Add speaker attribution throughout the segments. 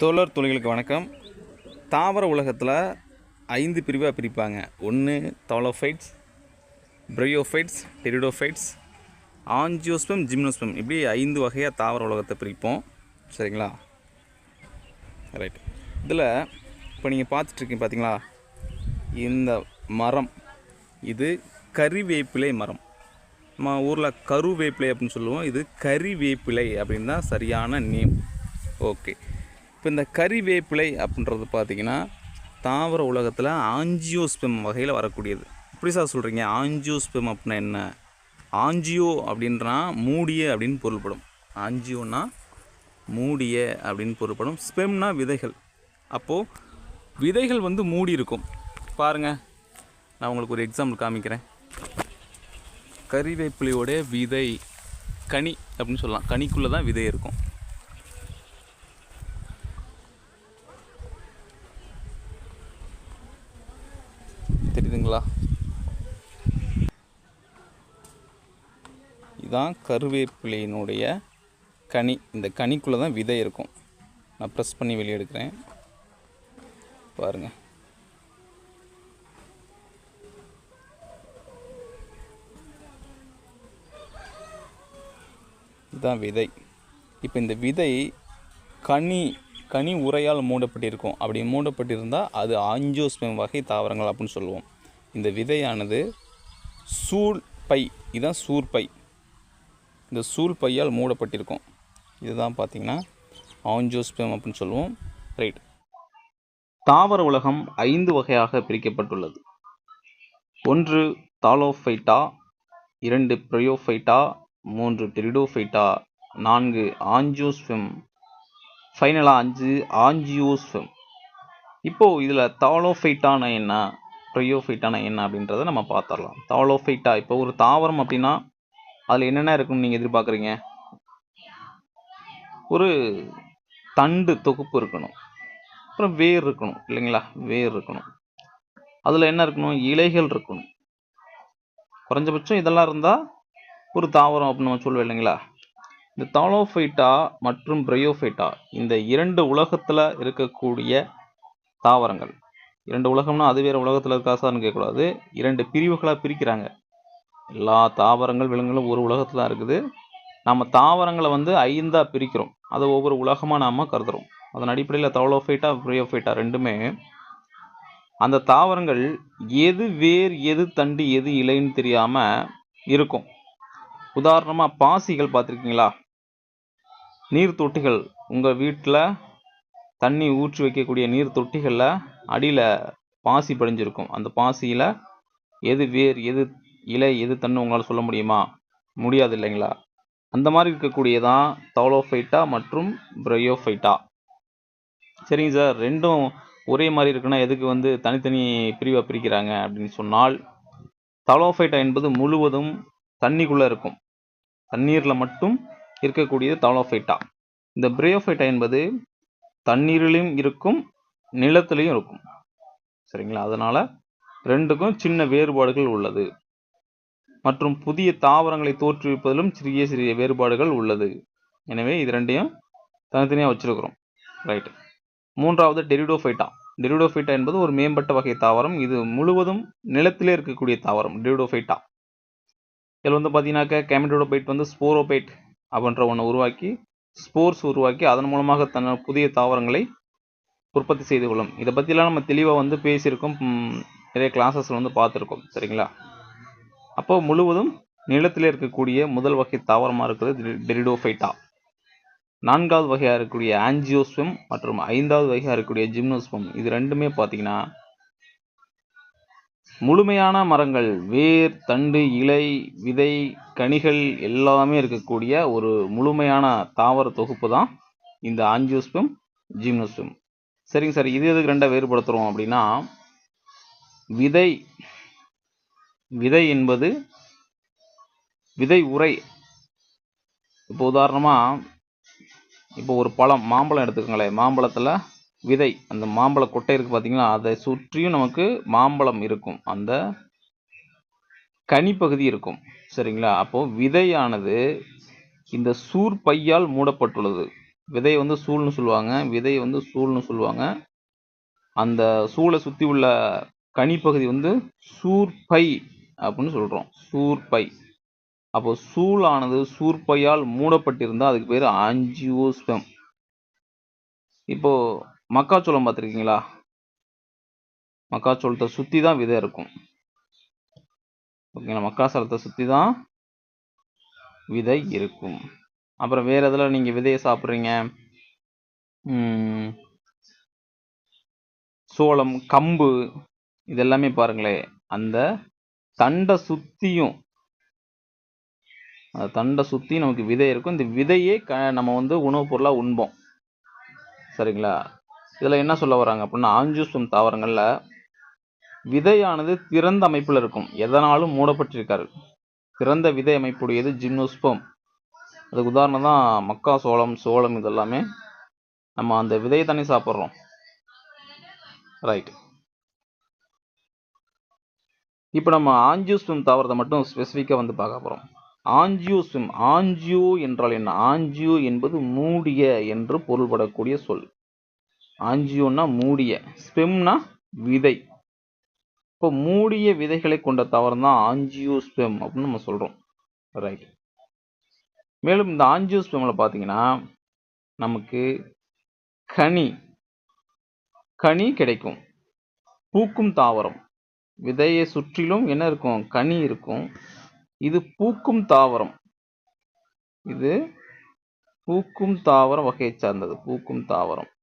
Speaker 1: தோழர் தொழில்களுக்கு வணக்கம். தாவர உலகத்தில் ஐந்து பிரிவாக பிரிப்பாங்க. ஒன்று thallophytes bryophytes pteridophytes angiosperm gymnosperm. இப்படி ஐந்து வகையாக தாவர உலகத்தை பிரிப்போம். சரிங்களா? ரைட் இதில் இப்போ நீங்கள் பார்த்துட்ருக்கீங்க பார்த்தீங்களா இந்த மரம். இது கறிவேப்பிலை மரம். நம்ம ஊரில் கருவேப்பிலை அப்படின்னு சொல்லுவோம். இது கறிவேப்பிலை அப்படின்னு தான் சரியான நேம். ஓகே இப்போ இந்த கறிவேப்பிலை அப்படின்றது பார்த்தீங்கன்னா தாவர உலகத்தில் ஆஞ்சியோஸ்பெம் வகையில் வரக்கூடியது. எப்படி சார் சொல்கிறீங்க ஆஞ்சியோஸ்பெம் அப்படின்னா என்ன? ஆஞ்சியோ அப்படின்றா மூடிய அப்படின்னு பொருள்படும். ஆஞ்சியோனா மூடிய அப்படின்னு பொருள்படும். ஸ்பெம்னா விதைகள். அப்போது விதைகள் வந்து மூடி இருக்கும். பாருங்கள் நான் உங்களுக்கு ஒரு எக்ஸாம்பிள் காமிக்கிறேன். கறிவேப்பிலையோட விதை கனி அப்படின்னு சொல்லலாம். கனிக்குள்ளே தான் விதை இருக்கும். இதுதான் கருவேப்பிலையினுடைய கனி. இந்த கனிக்குள்ளே தான் விதை இருக்கும். நான் ப்ரெஸ் பண்ணி வெளியே எடுக்கிறேன் பாருங்கள் இதுதான் விதை. இப்போ இந்த விதை கனி கனி உரையால் மூடப்பட்டிருக்கும். அப்படி மூடப்பட்டிருந்தால் அது ஆஞ்சியோஸ்பெம் வகை தாவரங்கள் அப்படின்னு சொல்லுவோம். இந்த விதையானது சூல் பை இதுதான் சூர்பை இந்த சூழ் பையால் மூடப்பட்டிருக்கும். இதுதான் பார்த்தீங்கன்னா ஆஞ்சியோஸ்பெம் அப்படின்னு சொல்லுவோம். ரைட். தாவர உலகம் ஐந்து வகையாக பிரிக்கப்பட்டுள்ளது. ஒன்று தாலோஃபைட்டா இரண்டு ப்ரையோஃபைட்டா மூன்று டெரிடோஃபைட்டா நான்கு ஆஞ்சியோஸ்பெம் ஃபைனலாக அஞ்சு ஆஞ்சியோஸ்ஃபெம் இப்போது இதில் தாலோஃபைட்டான என்ன ப்ரையோஃபைட்டான என்ன அப்படின்றத நம்ம பார்த்துடலாம். தாலோஃபைட்டா இப்போ ஒரு தாவரம் அப்படின்னா அதில் என்னென்ன இருக்கும்னு நீங்கள் எதிர்பார்க்குறீங்க? ஒரு தண்டு தொகுப்பு இருக்கணும். அப்புறம் வேர் இருக்கணும் இல்லைங்களா? வேர் இருக்கணும். அதில் என்ன இருக்கணும்? இலைகள் இருக்கணும். குறைஞ்சபட்சம் இதெல்லாம் இருந்தால் ஒரு தாவரம் அப்படின்னு நம்ம சொல்லுவோம் இல்லைங்களா? இந்த தாலோஃபைட்டா மற்றும் பிரையோஃபைட்டா இந்த இரண்டு உலகத்தில் இருக்கக்கூடிய தாவரங்கள். இரண்டு உலகம்னா அது வேறு உலகத்தில் இருக்கா சார்னு கேட்கக்கூடாது. இரண்டு பிரிவுகளாக பிரிக்கிறாங்க. எல்லா தாவரங்கள் விலங்குகளும் ஒரு உலகத்தில் தான் இருக்குது. நம்ம தாவரங்களை வந்து ஐந்தாக பிரிக்கிறோம். அதை ஒவ்வொரு உலகமாக நாம் கருதுகிறோம் அதன் அடிப்படையில் தவளோஃபைட்டா ப்ரியோஃபைட்டா ரெண்டுமே. அந்த தாவரங்கள் எது வேர் எது தண்டு எது இலைன்னு தெரியாமல் இருக்கும். உதாரணமாக பாசிகள் பார்த்துருக்கீங்களா? நீர் தொட்டிகள். உங்கள் வீட்டில் தண்ணி ஊற்றி வைக்கக்கூடிய நீர் தொட்டிகளில் அடியில் பாசி படிஞ்சிருக்கும். அந்த பாசியில் எது வேர் எது இலை எது தன்னு உங்களால் சொல்ல முடியுமா? முடியாது இல்லைங்களா அந்த மாதிரி இருக்கக்கூடியதான் தௌலோஃபைட்டா மற்றும் பிரையோஃபைட்டா. சரிங்க சார். ரெண்டும் ஒரே மாதிரி இருக்குன்னா எதுக்கு வந்து தனித்தனி பிரிவாக பிரிக்கிறாங்க அப்படின்னு சொன்னால் தலோஃபைட்டா என்பது முழுவதும் தண்ணிக்குள்ளே இருக்கும். தண்ணீரில் மட்டும் இருக்கக்கூடியது தலோஃபைட்டா. இந்த பிரையோஃபைட்டா என்பது தண்ணீரிலையும் இருக்கும் நிலத்திலையும் இருக்கும். சரிங்களா? அதனால் ரெண்டுக்கும் சின்ன வேறுபாடுகள் உள்ளது. மற்றும் புதிய தாவரங்களை தோற்றுவிப்பதிலும் சிறிய சிறிய வேறுபாடுகள் உள்ளது. எனவே இது ரெண்டையும் தனித்தனியாக வச்சுருக்கிறோம். ரைட் மூன்றாவது டெரிடோஃபைட்டா. டெரிடோஃபைட்டா என்பது ஒரு மேம்பட்ட வகை தாவரம். இது முழுவதும் நிலத்திலே இருக்கக்கூடிய தாவரம். டெரிடோஃபைட்டா. இதில் வந்து பார்த்தீங்கன்னாக்கா கேமிடோடோபைட் வந்து ஸ்போரோபைட் அப்படின்ற ஒன்று உருவாக்கி ஸ்போர்ஸ் உருவாக்கி அதன் மூலமாக தன் புதிய தாவரங்களை உற்பத்தி செய்து கொள்ளும். இதை பற்றிலாம் நம்ம தெளிவாக வந்து பேசியிருக்கோம். நிறைய கிளாஸஸில் வந்து பார்த்துருக்கோம். சரிங்களா? அப்போ முழுவதும் நிலத்தில் இருக்கக்கூடிய முதல் வகை தாவரமாக இருக்கிறது டெரிடோஃபைட்டா. நான்காவது வகையாக இருக்கக்கூடிய ஆன்ஜியோஸ்வம் மற்றும் ஐந்தாவது வகையாக இருக்கக்கூடிய ஜிம்னோஸ்வம் இது ரெண்டுமே பார்த்தீங்கன்னா முழுமையான மரங்கள் வேர் தண்டு இலை விதை கனிகள் எல்லாமே இருக்கக்கூடிய ஒரு முழுமையான தாவர தொகுப்பு தான் இந்த ஆஞ்சியோஸ்பெம் ஜிம்னோஸ்பெம். சரிங்க சார் இது எதுக்கு ரெண்டாக வேறுபடுத்துகிறோம் அப்படின்னா விதை விதை என்பது விதை உரை. இப்போ உதாரணமாக இப்போ ஒரு பழம் மாம்பழம் எடுத்துக்கோங்களேன். மாம்பழத்தில் விதை அந்த மாம்பழ கொட்டை இருக்குது பார்த்தீங்களா அதை சுற்றியும் நமக்கு மாம்பழம் இருக்கும். அந்த கனிப்பகுதி இருக்கும். சரிங்களா? அப்போது விதையானது இந்த சூர் பையால் மூடப்பட்டுள்ளது. விதை வந்து சூழ்னு சொல்லுவாங்க. விதை வந்து சூழ்னு சொல்லுவாங்க. அந்த சூளை சுற்றி உள்ள கனிப்பகுதி வந்து சூர்பை அப்படின்னு சொல்கிறோம் சூர்பை அப்போ சூழானது சூர்பையால் மூடப்பட்டிருந்தால் அதுக்கு பேர் ஆஞ்சியோஸ்பெம். இப்போ மக்காச்சோளம் பார்த்துருக்கீங்களா? மக்காச்சோளத்தை சுற்றி தான் விதை இருக்கும். ஓகேங்களா? மக்காச்சோளத்தை சுற்றி தான் விதை இருக்கும். அப்புறம் வேறு எதில் நீங்கள் விதையை சாப்பிட்றீங்க? சோளம் கம்பு இதெல்லாமே பாருங்களேன். அந்த தண்டை சுற்றியும் அந்த தண்டை சுற்றி நமக்கு விதை இருக்கும். இந்த விதையே க நம்ம வந்து உணவுப் பொருளாக உண்போம். சரிங்களா? இதில் என்ன சொல்ல வராங்க அப்படின்னா ஆஞ்சூசம் தாவரங்களில் விதையானது திறந்த அமைப்பில் இருக்கும். எதனாலும் மூடப்பட்டிருக்காரு திறந்த விதை அமைப்புடையது ஜிம்னோஸ்பம். அதுக்கு உதாரணம் தான் மக்கா சோளம் சோளம் இதெல்லாமே நம்ம அந்த விதையை தானே சாப்பிட்றோம். ரைட் இப்போ நம்ம ஆஞ்சியோ ஸ்விம் தாவரத்தை மட்டும் ஸ்பெசிஃபிக்காக வந்து பார்க்க போகிறோம் ஆஞ்சியோ ஸ்விம் ஆஞ்சியோ என்றால் என்ன? ஆஞ்சியோ என்பது மூடிய என்று பொருள்படக்கூடிய சொல். ஆஞ்சியோன்னா மூடிய ஸ்பெம்னா விதை. இப்போ மூடிய விதைகளை கொண்ட தாவரம் தான் ஆஞ்சியோ ஸ்பெம் அப்படின்னு நம்ம சொல்கிறோம் ரைட் மேலும் இந்த ஆஞ்சியோ ஸ்பெம்மில் பார்த்தீங்கன்னா நமக்கு கனி கனி கிடைக்கும். பூக்கும் தாவரம். விதையை சுற்றிலும் என்ன இருக்கும்? கனி இருக்கும். இது பூக்கும் தாவரம். இது பூக்கும் தாவரம் வகையை சார்ந்தது. பூக்கும் தாவரம்.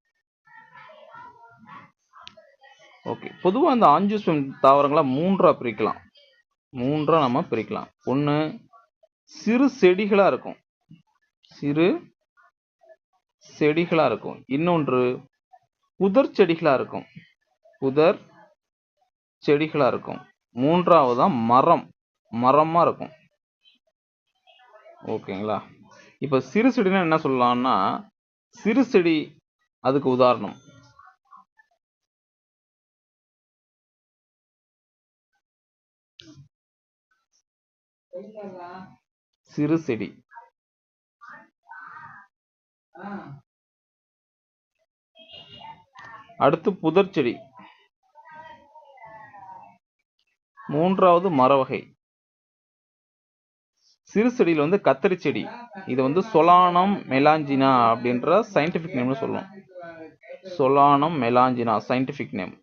Speaker 1: ஓகே பொதுவாக அந்த ஆஞ்சியோஸ்பெம் தாவரங்களை மூன்றா பிரிக்கலாம். மூன்றா நம்ம பிரிக்கலாம். ஒன்று சிறு செடிகளாக இருக்கும். சிறு செடிகளாக இருக்கும். இன்னொன்று புதர் செடிகளாக இருக்கும். புதர் செடிகளாக இருக்கும். மூன்றாவது மரம். மரமாக இருக்கும். ஓகேங்களா? இப்போ சிறு செடினா என்ன சொல்லலாம்னா சிறு செடி அதுக்கு உதாரணம். சிறு செடி. அடுத்து புதர் செடி. மூன்றாவது மரவகை. சிறு செடியில் வந்து கத்தரி செடி. இது வந்து சொலானம் மெலாஞ்சினா அப்படின்ற சயின்டிஃபிக் நேம்னு சொல்லுவோம் சொலானம் மெலாஞ்சினா சயின்டிஃபிக் நேம்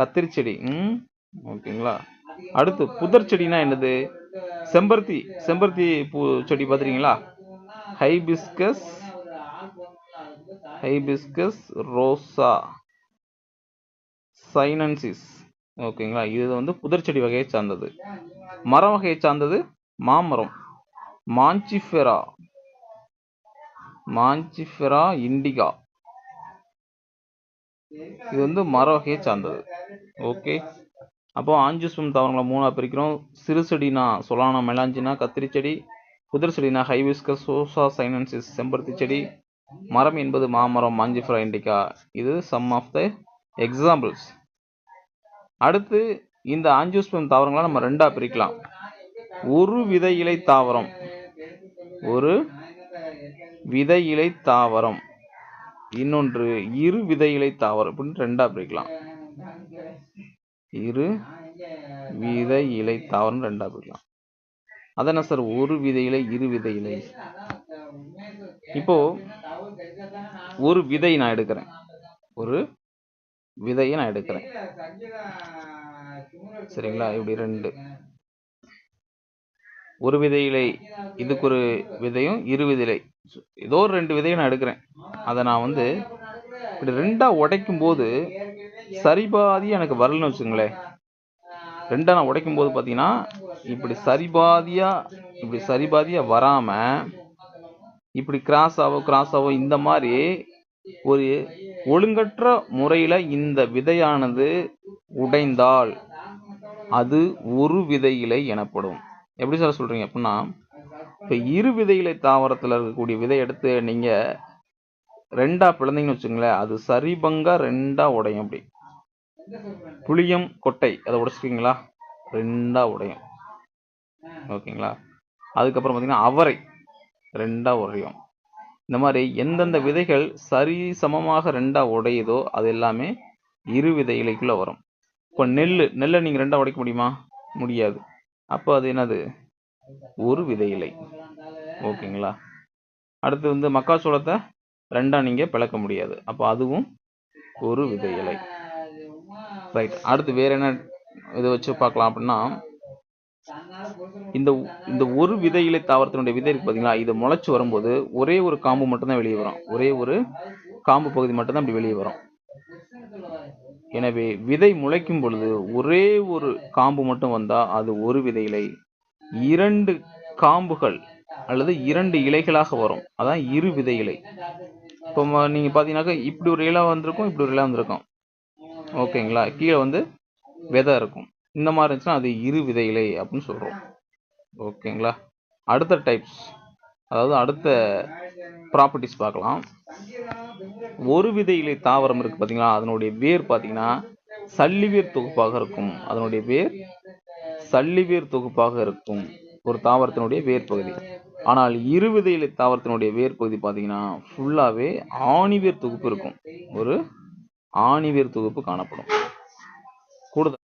Speaker 1: கத்திரி செடி. ம் ஓகேங்களா? அடுத்து புதர் செடினா என்னது? செம்பருத்தி. செம்பருத்தி பூ செடி பார்த்துருக்கீங்களா ஹைபிஸ்கஸ் ஹைபிஸ்கஸ் ரோசா. சைனன்சிஸ் ஓகேங்களா? இது வந்து புதர்ச்செடி செடி வகையை சார்ந்தது. மரம் வகையை சார்ந்தது மாமரம். மாஞ்சிஃபெரா மாஞ்சிஃபெரா இண்டிகா இது வந்து மர வகையை சார்ந்தது. ஓகே? அப்போ ஆஞ்சிஸ்பம் தாவரங்களை மூணாக பிரிக்கிறோம். சிறு செடினா சொலானா மெலாஞ்சினா கத்திரி செடி. புதர் செடினா ஹைவிஸ்கஸ் சோசா சைனன்சிஸ் செம்பருத்தி செடி. மரம் என்பது மாமரம் மாஞ்சிஃபெரா இண்டிகா இது சம் ஆஃப் த எக்ஸாம்பிள்ஸ் அடுத்து இந்த ஆஞ்சியோஸ்பம் தாவரங்களை நம்ம ரெண்டாக பிரிக்கலாம். ஒரு விதை இலை தாவரம். ஒரு விதை இலை தாவரம். இன்னொன்று இரு விதை இலை தாவரம் அப்படின்னு ரெண்டாக பிரிக்கலாம். இரு விதை இலை தாவரம் ரெண்டாக பிரிக்கலாம். அதான சார்? ஒரு விதை இலை இரு விதை இலை இப்போ ஒரு விதை நான் எடுக்கிறேன். ஒரு விதையை நான் எடுக்கிறேன். சரிங்களா? இப்படி ரெண்டு. ஒரு விதையிலை இதுக்கு ஒரு விதையும் இரு விதையிலை. ஏதோ ஒரு ரெண்டு விதையை நான் எடுக்கிறேன். அதை நான் வந்து இப்படி ரெண்டா உடைக்கும் போது சரிபாதி எனக்கு வரலன்னு வச்சுங்களேன் ரெண்டாக நான் உடைக்கும் போது பார்த்தீங்கன்னா இப்படி சரிபாதியாக இப்படி சரிபாதியாக வராம இப்படி கிராஸ் ஆகும் கிராஸ் ஆகும் இந்த மாதிரி ஒரு ஒழுங்கற்ற முறையில் இந்த விதையானது உடைந்தால் அது ஒரு விதை இலை எனப்படும். எப்படி சார் சொல்கிறீங்க அப்படின்னா இப்போ இரு விதை இலை இருக்கக்கூடிய விதை எடுத்து நீங்கள் ரெண்டாக பிளந்தீங்கன்னு வச்சுங்களேன் அது சரிபங்கா ரெண்டாக உடையும் அப்படி. புளியம் கொட்டை அதை உடைச்சிருக்கீங்களா? ரெண்டாக உடையும். ஓகேங்களா? அதுக்கப்புறம் பார்த்தீங்கன்னா அவரை ரெண்டாக உடையும். இந்த மாதிரி எந்தெந்த விதைகள் சரி சமமாக ரெண்டா உடையுதோ அது எல்லாமே இரு விதை இலைக்குள்ளே வரும். இப்போ நெல் நெல்லை நீங்க ரெண்டா உடைக்க முடியுமா? முடியாது. அப்போ அது என்னது? ஒரு விதை இலை ஓகேங்களா? அடுத்து வந்து மக்காச்சோளத்தை ரெண்டா நீங்க பிளக்க முடியாது. அப்போ அதுவும் ஒரு விதை இலை ரைட் அடுத்து வேற என்ன இதை வச்சு பார்க்கலாம் அப்படின்னா இந்த இந்த ஒரு விதை இலை தாவரத்தினுடைய விதை இருக்கு பார்த்தீங்களா இது முளைச்சு வரும்போது ஒரே ஒரு காம்பு மட்டும்தான் வெளியே வரும். ஒரே ஒரு காம்பு பகுதி மட்டும்தான் அப்படி வெளியே வரும். எனவே விதை முளைக்கும் பொழுது ஒரே ஒரு காம்பு மட்டும் வந்தா அது ஒரு விதை இலை இரண்டு காம்புகள் அல்லது இரண்டு இலைகளாக வரும். அதான் இரு விதை இலை இப்போ நீங்கள் நீங்க பாத்தீங்கன்னாக்கா இப்படி ஒரு இலை வந்திருக்கும் இப்படி ஒரு இலை வந்திருக்கும். ஓகேங்களா? கீழே வந்து விதை இருக்கும். இந்த மாதிரி இருந்துச்சுன்னா அது இரு விதை இலை அப்படின்னு சொல்றோம். ஓகேங்களா? அடுத்த டைப்ஸ் அதாவது அடுத்த ப்ராப்பர்ட்டிஸ் பார்க்கலாம். ஒரு விதை இலை தாவரம் இருக்கு பாத்தீங்களா? அதனுடைய வேர் பாத்தீங்கன்னா சல்லிவேர் தொகுப்பாக இருக்கும். அதனுடைய வேர் சல்லிவேர் தொகுப்பாக இருக்கும். ஒரு தாவரத்தினுடைய வேர் பகுதி. ஆனால் இரு விதை இலை தாவரத்தினுடைய வேர் பகுதி பாத்தீங்கன்னா ஃபுல்லாவே ஆணிவேர் தொகுப்பு இருக்கும். ஒரு ஆணிவேர் தொகுப்பு காணப்படும். கூடுதல்.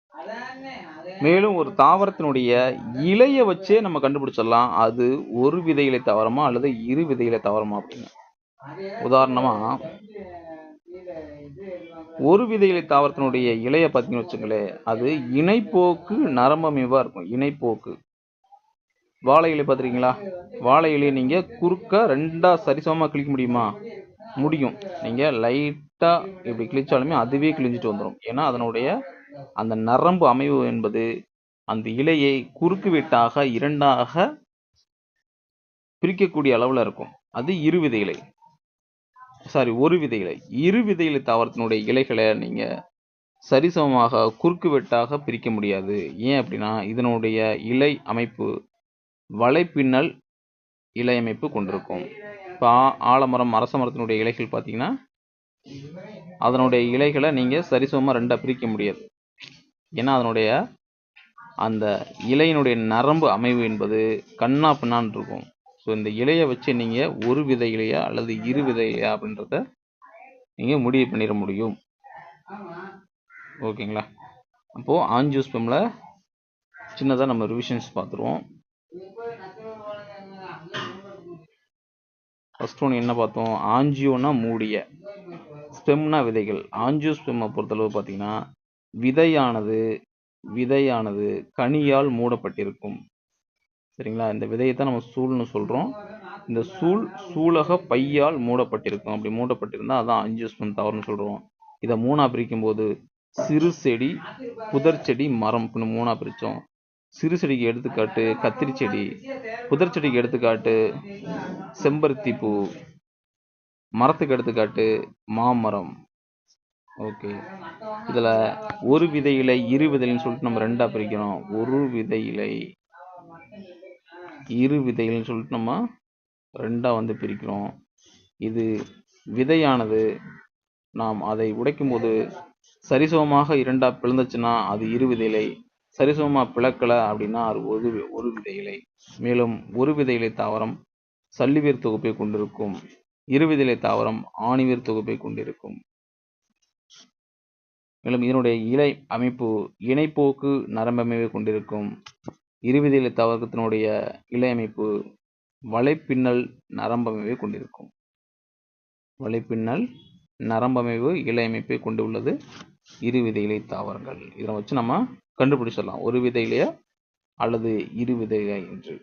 Speaker 1: மேலும் ஒரு தாவரத்தினுடைய இலையை வச்சே நம்ம கண்டுபிடிச்சிடலாம். அது ஒரு விதை இலை தாவரமா அல்லது இரு விதை இலை தாவரமா அப்படின்னு. உதாரணமா ஒரு விதை இலை தாவரத்தினுடைய இலைய பார்த்தீங்கன்னு வச்சுங்களேன் அது இணைப்போக்கு நரம்பமைவா இருக்கும். இணைப்போக்கு. வாழை இலை பார்த்துருக்கீங்களா? வாழை இலையை நீங்க குறுக்க ரெண்டா சரிசமமா கிழிக்க முடியுமா? முடியும். நீங்க லைட்டா இப்படி கிழிச்சாலுமே அதுவே கிழிஞ்சிட்டு வந்துடும் ஏன்னா அதனுடைய அந்த நரம்பு அமைவு என்பது அந்த இலையை குறுக்கு வெட்டாக இரண்டாக பிரிக்கக்கூடிய அளவுல இருக்கும். அது இரு விதை இலை. சாரி ஒரு விதை இலை. இரு விதை இலை தாவரத்தினுடைய இலைகளை நீங்க சரிசமமாக குறுக்கு வெட்டாக பிரிக்க முடியாது. ஏன் அப்படின்னா இதனுடைய இலை அமைப்பு வலைப்பின்னல் இலை அமைப்பு கொண்டிருக்கும். இப்போ ஆலமரம் அரச மரத்தினுடைய இலைகள் பார்த்தீங்கன்னா அதனுடைய இலைகளை நீங்க சரிசமமாக ரெண்டாக பிரிக்க முடியாது. ஏன்னா அதனுடைய அந்த இலையினுடைய நரம்பு அமைவு என்பது கண்ணா பின்னான்னு இருக்கும். ஸோ இந்த இலையை வச்சு நீங்கள் ஒரு வித இலையா அல்லது இரு வித இலையா அப்படின்றத நீங்கள் முடிவு பண்ணிட முடியும். ஓகேங்களா? அப்போ ஆஞ்சியோஸ்பெம்ல சின்னதாக நம்ம ரிவிஷன்ஸ் பார்த்துருவோம். ஃபஸ்ட் ஒன்று என்ன பார்த்தோம்? ஆஞ்சியோனா மூடிய. ஸ்பெம்னா விதைகள். ஆஞ்சியோஸ்பெம்மை பொறுத்தளவு பார்த்தீங்கன்னா விதையானது விதையானது கனியால் மூடப்பட்டிருக்கும். சரிங்களா? இந்த விதையை தான் நம்ம சூல்னு சொல்றோம். இந்த சூல் சூலக பையால் மூடப்பட்டிருக்கும். அப்படி மூடப்பட்டிருந்தா அதான் ஆஞ்சியோஸ்பெம் தவறுன்னு சொல்றோம். இதை மூணா பிரிக்கும் போது சிறு செடி புதர் செடி மரம். அப்படின்னு மூணா பிரித்தோம் சிறு செடிக்கு எடுத்துக்காட்டு கத்திரி செடி புதர் செடிக்கு எடுத்துக்காட்டு செம்பருத்தி பூ மரத்துக்கு எடுத்துக்காட்டு மாமரம். ஓகே. இதில் ஒரு விதை இலை இரு விதைன்னு சொல்லிட்டு நம்ம ரெண்டா பிரிக்கிறோம். ஒரு விதை இலை இரு விதைகள்னு சொல்லிட்டு நம்ம ரெண்டாக வந்து பிரிக்கிறோம். இது விதையானது. நாம் அதை உடைக்கும் போது சரிசமமாக இரண்டா பிளந்துச்சுன்னா அது இரு விதை இலை சரிசமமா பிளக்கல அப்படின்னா அது ஒரு வி- ஒரு விதை இலை மேலும் ஒரு விதை இலை தாவரம் சல்லிவேர் தொகுப்பை கொண்டிருக்கும். இரு விதை தாவரம் ஆணிவேர் தொகுப்பை கொண்டிருக்கும். மேலும் இதனுடைய இலை அமைப்பு இணைப்போக்கு நரம்பமைவை கொண்டிருக்கும். இருவிதை இலை தாவரத்தினுடைய இலை அமைப்பு வலைப்பின்னல் நரம்பமைவை கொண்டிருக்கும். வலைப்பின்னல் நரம்பமைவு இலை அமைப்பை கொண்டுள்ளது. இருவிதை இலை தாவரங்கள். இதை வச்சு நம்ம கண்டுபிடிச்சிடலாம். ஒரு வித இலையா அல்லது இரு விதை இலை என்று.